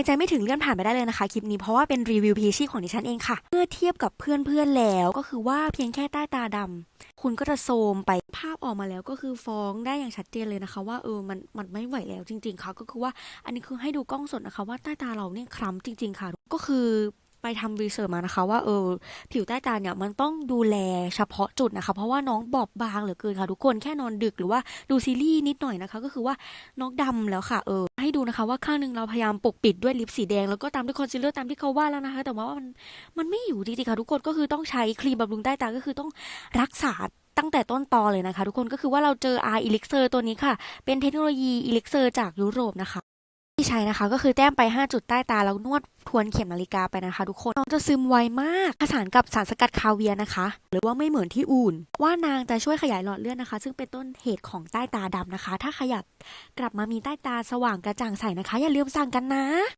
รใจไม่ถึงเลื่อนผ่านไปได้เลยนะคะคลิปนี้เพราะว่าเป็นรีวิวพีชีของดิฉันเองค่ะ เมื่อเทียบกับเพื่อนๆแล้วก็คือว่าเพียงแค่ใต้ตาดำคุณก็จะโซมไปภาพออกมาแล้วก็คือฟ้องได้อย่างชัดเจนเลยนะคะ ว่าเออมันมันไม่ไหวแล้วจริง ๆค่ะ ก็คือว่าอันนี้คือให้ดูกล้องสดนะคะ ว่าใต้ตาเราเนี่ยคล้ำจริง ๆ ค่ะ ก็คือ ไปทำรีเสิร์ชมานะคะ ว่าเออผิวใต้ตาเนี่ยมันต้องดูแลเฉพาะจุดนะคะ เพราะว่าน้องบอบบางเหลือเกินค่ะ ทุกคนแค่นอนดึกหรือว่าดูซีรีส์นิดหน่อยนะคะ ก็คือว่าน้องดำแล้วค่ะเออให้ดูนะคะ ว่าข้างหนึงเราพยายามปกปิดด้วยลิปสีแดงแล้วก็ตามด้วยคอนซีลเลอร์ตามที่เขาว่าแล้วนะคะ แต่ว่ามันมันไม่อยู่จริงๆค่ะทุกคนก็คือต้องใช้ครีมบำรุงใต้ตาก็คือต้องรักษาตั้งแต่ต้นตอเลยนะคะ ทุกคนก็คือว่าเราเจอ R Elixir ตัวนี้ค่ะ เป็นเทคโนโลยี Elixir จากยุโรปนะคะ ที่ใช้นะคะก็คือแต้มไป 5 จุดใต้ตาแล้วนวดทวนเข็มนาฬิกาไปนะคะ ทุกคนน้องจะซึมไวมากผสานกับสารสกัดคาเวียนะคะ หรือว่าไม่เหมือนที่อื่น ว่านางจะช่วยขยายหลอดเลือดนะคะ ซึ่งเป็นต้นเหตุของใต้ตาดำนะคะ ถ้าขยับกลับมามีใต้ตาสว่างกระจ่างใสนะคะ อย่าลืมสั่งกันนะ